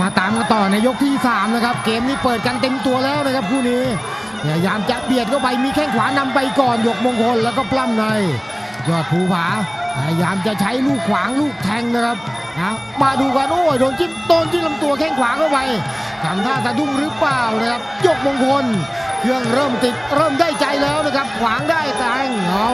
มาตามกันต่อในยกที่3นะครับเกมนี้เปิดกันเต็มตัวแล้วนะครับคู่นี้พยายามจะเบียดเข้าไปมีแข้งขวานำไปก่อนยกมงคลแล้วก็ปล้ำใน ยอดภูผาพยายามจะใช้ลูกขวางลูกแทงนะครับนะมาดูกันโอ้ยโดนจิ้มโดนจิ้มลำตัวแข้งขวาเข้าไปทำท่าสะดุ้งหรือเปล่านะครับยกมงคล เครื่องเริ่มติดเริ่มได้ใจแล้วนะครับ ขวางได้แทงเอา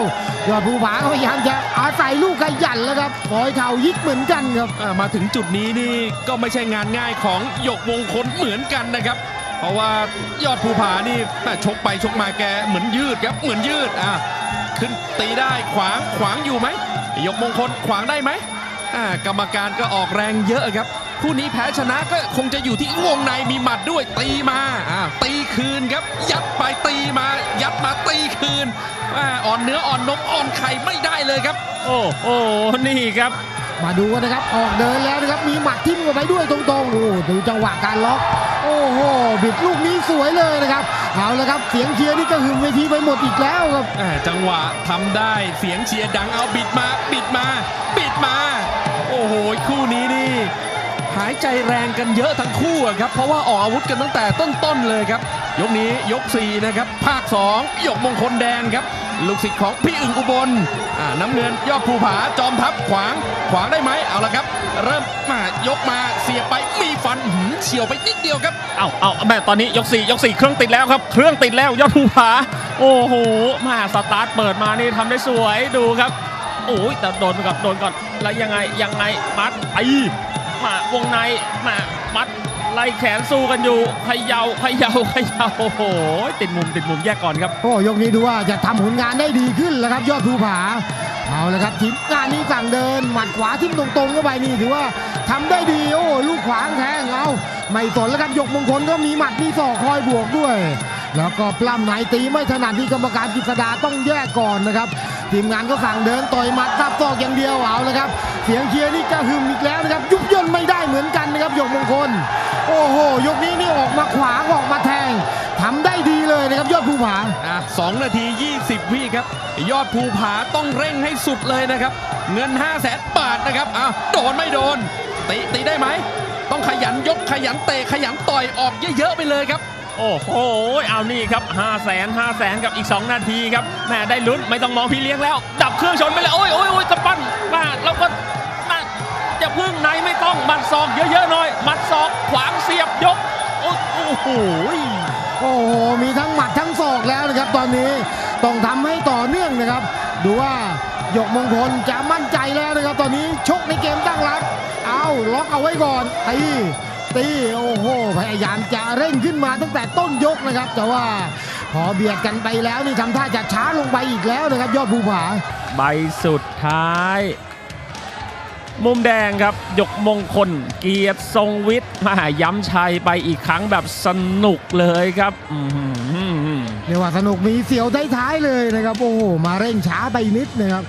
ยอดภูผาพยายามจะอาศัยลูกขยันแล้วครับปล่อยเข่ายิกเหมือนกันครับมาถึงจุดนี้นี่ก็ไม่ใช่งานง่ายของหยกมงคลเหมือนกันนะครับ เพราะว่ายอดภูผานี่แม่ชกไปชกมาแกเหมือนยืดครับเหมือนยืดอะขึ้นตีได้ขวางขวางอยู่ไหมหยกมงคลขวางได้ไหมอ่ากรรมการก็ออกแรงเยอะครับ คู่นี้แพ้ชนะก็คงจะอยู่ที่วงในมีหมัดด้วยตีมาอ่าตีคืนครับ ยัดไปตีมา ยัดมาตีคืนอ่าอ่อนเนื้ออ่อนนมอ่อนไข่ไม่ได้เลยครับ โอ้โหนี่ครับ มาดูกันนะครับ ออกเดินแล้วนะครับ มีหมัดทิ่มเข้าไปด้วยตรงๆ โอ้โหดูจังหวะการล็อก โอ้โห บิดลูกนี้สวยเลยนะครับ เอาละครับ เสียงเชียร์นี่ก็หึมเวทีไปหมดอีกแล้วครับ อ่าจังหวะทำได้ เสียงเชียร์ดังเอาบิดมา บิดมา หายใจแรงกันเยอะทั้งคู่ครับ เพราะว่าออกอาวุธกันตั้งแต่ต้นๆเลยครับ ยกนี้ยก 4 นะครับ ภาค 2 ยกมงคลแดงครับ ลูกศิษย์ของพี่อึ่งอุบลน้ำเงินยอดภูผาจอมทัพขวางขวางได้ไหมเอาละครับ เริ่มมายกมาเสียไปมีฟันเฉียวไปนิดเดียวครับเอาเอาแม่ตอนนี้ยก 4 ยก 4 เครื่องติดแล้วครับ เครื่องติดแล้วยอดภูผา โอ้โหมาสตาร์ทเปิดมานี่ทำได้สวยดูครับโอ้ยแต่โดนก่อนโดนก่อนแล้วยังไงยังไงมัดไอ มาวงในมามัดไล่แขนสู้กันอยู่เขยาเขยาเขย่าโอ้โหติดมุมติดมุมแยกก่อนครับ โอ้ยกนี้ดูว่าจะทำผลงานได้ดีขึ้นแล้วครับ ยอดภูผาเอาละครับทีมงานนี้สั่งเดินหมัดขวาทิ่มตรงๆเข้าไปนี่ถือว่าทำได้ดีโอ้ลูกขวางแทงเอาไม่สนแล้วครับยกมงคลก็มีหมัดมีศอกคอยบวกด้วย แล้วก็ปล้ำไหนตีไม่ถนัดที่กรรมการกฤษดาต้องแยกก่อนนะครับ ทีมงานก็สั่งเดินต่อยหมัดทับศอกอย่างเดียวเอาละครับ สียงเชียร์นี่กระหึ่มอีกแล้วนะครับ ยุบย่นไม่ได้เหมือนกันนะครับยกมงคล โอ้โห ยกนี้นี่ออกมาขวางออกมาแทงทำได้ดีเลยนะครับยอดภูผาอะ2นาที 20 วิครับ ยอดภูผาต้องเร่งให้สุดเลยนะครับ เงิน 5 0 0แสนบาทนะครับอะโดนไม่โดนตีตีได้ไหม ต้องขยันยกขยันเตะขยันต่อยออกเยอะๆไปเลยครับโอ้โห เอานี่ครับ 5 0 0แสน5 0 0แสนกับอีก 2 นาทีครับแม่ได้ลุ้นไม่ต้องมองพี่เลี้ยงแล้ว ดับเครื่องชนไปเลย โอ้ยโอ้ยโอ้ยกระปั้ โอ้โหโอ้โห มีทั้งหมัดทั้งศอกแล้วนะครับ ตอนนี้ต้องทำให้ต่อเนื่องนะครับ ดูว่าหยกมงคลจะมั่นใจแล้วนะครับ ตอนนี้ชกในเกมตั้งรับเอาล็อกเอาไว้ก่อนตีตีโอ้โหพยายามจะเร่งขึ้นมาตั้งแต่ต้นยกนะครับ แต่ว่าพอเบียดกันไปแล้วนี่ทำท่าจะช้าลงไปอีกแล้วนะครับ ยอดภูผาใบสุดท้าย มุมแดงครับยกมงคล เกียรติทรงวิทย์มาย้ำชัยไปอีกครั้งแบบสนุกเลยครับเรียกว่าสนุกมีเสียวท้ายๆเลยนะครับ โอ้โห มาเร่งช้าไปนิดนะครับ